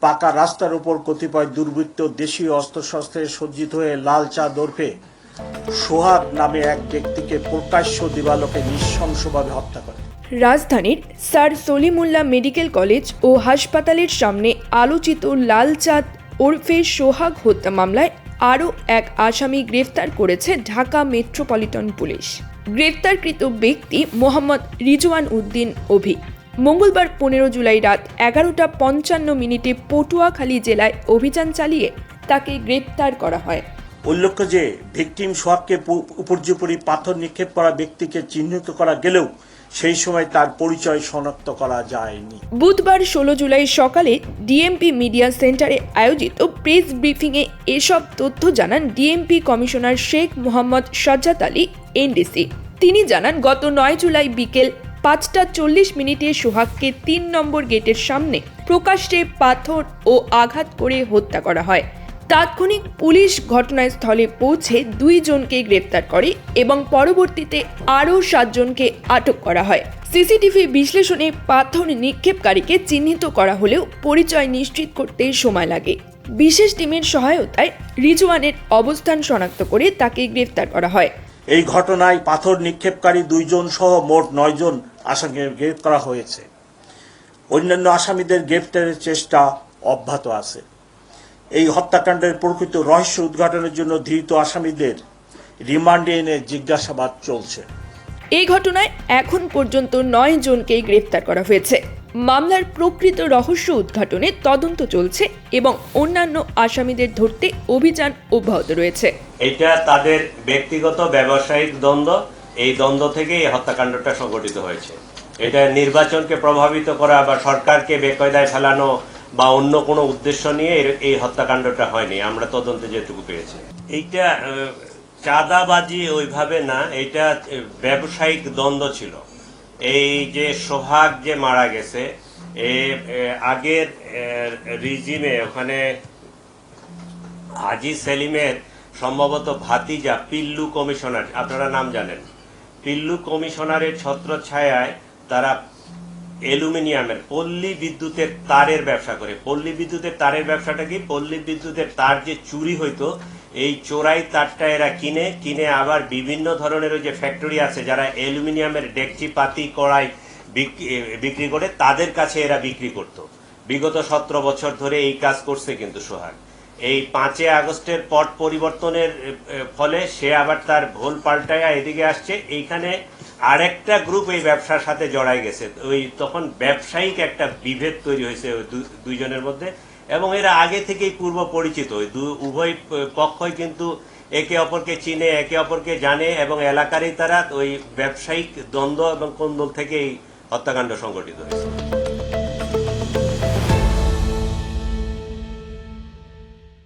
পাকা রাস্তার উপর কতিপয় দুর্বৃত্ত দেশীয় অস্ত্রশস্ত্রে সজ্জিত হয়ে লাল চা দর্ফে সোহাগ নামে এক ব্যক্তিকে প্রকাশ্য দিবালোকে নৃশংসভাবে হত্যা করে। রাজধানীর স্যার সলিমুল্লাহ মেডিকেল কলেজ ও হাসপাতালের সামনে আলোচিত লালচাঁদ ওরফে সোহাগ হত্যা মামলায় আরও এক আসামি গ্রেফতার করেছে ঢাকা মেট্রোপলিটন পুলিশ। গ্রেফতারকৃত ব্যক্তি মোহাম্মদ রিজওয়ান উদ্দিন অভি। মঙ্গলবার পনেরো জুলাই রাত এগারোটা পঞ্চান্ন মিনিটে পটুয়াখালী জেলায় অভিযান চালিয়ে তাকে গ্রেপ্তার করা হয়। উল্লেখ্য যে ভিকটিম সোহাগকে উপর্যুপরি পাথর নিক্ষেপ করা ব্যক্তিকে চিহ্নিত করা গেলেও সেই সময় তার পরিচয় শনাক্ত করা যায়নি। বুধবার ষোলো জুলাই সকালে ডিএমপি মিডিয়া সেন্টারে আয়োজিত প্রেস ব্রিফিংয়ে এসব তথ্য জানান DMP commissioner Sheikh Mohammad Sajjad Ali NDC. তিনি জানান গত নয় জুলাই বিকেল পাঁচটা চল্লিশ মিনিটে সোহাগকে তিন নম্বর গেটের সামনে প্রকাশ্যে পাথর ও আঘাত করে হত্যা করা হয়। তাৎক্ষণিক পুলিশ ঘটনাস্থলে পৌঁছে দুইজনকে গ্রেপ্তার করে এবং পরবর্তীতে আরও সাতজনকে আটক করা হয়। সিসিটিভি বিশ্লেষণে পাথর নিক্ষেপকারীকে চিহ্নিত করা হলেও পরিচয় নিশ্চিত করতে সময় লাগে। বিশেষ টিমের সহায়তায় রিজওয়ানের অবস্থান শনাক্ত করে তাকে গ্রেফতার করা হয়। এই ঘটনায় পাথর নিক্ষেপকারী দুইজন সহ মোট নয়জন আসামিকে গ্রেফতার করা হয়েছে। অন্যান্য আসামিদের গ্রেফতারের চেষ্টা অব্যাহত আছে। এই হত্যাকাণ্ডের প্রকৃত রহস্য উদ্ঘাটনের জন্য ধৃত আসামিদের রিমান্ডে এনে জিজ্ঞাসাবাদ চলছে। এই ঘটনায় এখন পর্যন্ত নয় জনকে গ্রেফতার করা হয়েছে। মামলার প্রকৃত রহস্য উদ্ঘাটনে তদন্ত চলছে এবং অন্যান্য আসামিদের ধরতে অভিযান অব্যাহত রয়েছে। এটা তাদের ব্যক্তিগত ব্যবসায়িক দ্বন্দ্ব। এই দ্বন্দ্ব থেকে এই হত্যাকাণ্ডটা সংঘটিত হয়েছে। এটা নির্বাচনকে প্রভাবিত করা বা সরকারকে বেকয়দায় ফেলানো বা অন্য কোনো উদ্দেশ্য নিয়ে এই হত্যাকাণ্ডটা হয়নি। আমরা তদন্তে যেটুকু পেয়েছি। এইটা চাঁদাবাজি ওইভাবে না, এটা ব্যবসায়িক দ্বন্দ্ব ছিল। এই যে সোহাগ যে মারা গেছে আগের রিজিমে ওখানে হাজি সেলিমের সম্ভবত ভাতিজা, পিল্লু কমিশনার, আপনারা নাম জানেন। পিল্লু কমিশনারের ছত্রছায়ায় তারা অ্যালুমিনিয়ামের পল্লী বিদ্যুতের তারের ব্যবসা করে। পল্লী বিদ্যুতের তারের ব্যবসাটা কি? পল্লী বিদ্যুতের তার যে চুরি হইতো এই চোরাই তারটা এরা কিনে কিনে আবার বিভিন্ন ধরনের ওই যে ফ্যাক্টরি আছে যারা অ্যালুমিনিয়ামের ডেকচি, পাতি, কড়াই বিক্রি করে তাদের কাছে এরা বিক্রি করত। বিগত সতেরো বছর ধরে এই কাজ করছে কিন্তু সোহাগ। এই পাঁচে আগস্টের পট পরিবর্তনের ফলে সে আবার তার ভোল পাল্টায় এদিকে আসছে। এইখানে আরেকটা গ্রুপ এই ব্যবসার সাথে জড়াই গেছে। ওই তখন ব্যবসায়িক একটা বিভেদ তৈরি হয়েছে দুইজনের মধ্যে। এবং এরা আগে থেকেই পূর্ব পরিচিত। উভয় পক্ষই কিন্তু একে অপরকে চিনে, একে অপরকে জানে এবং এলাকারই তারা ওই ব্যবসায়িক দ্বন্দ্ব এবং কোন্দল থেকেই হত্যাকাণ্ড সংগঠিত হয়েছে।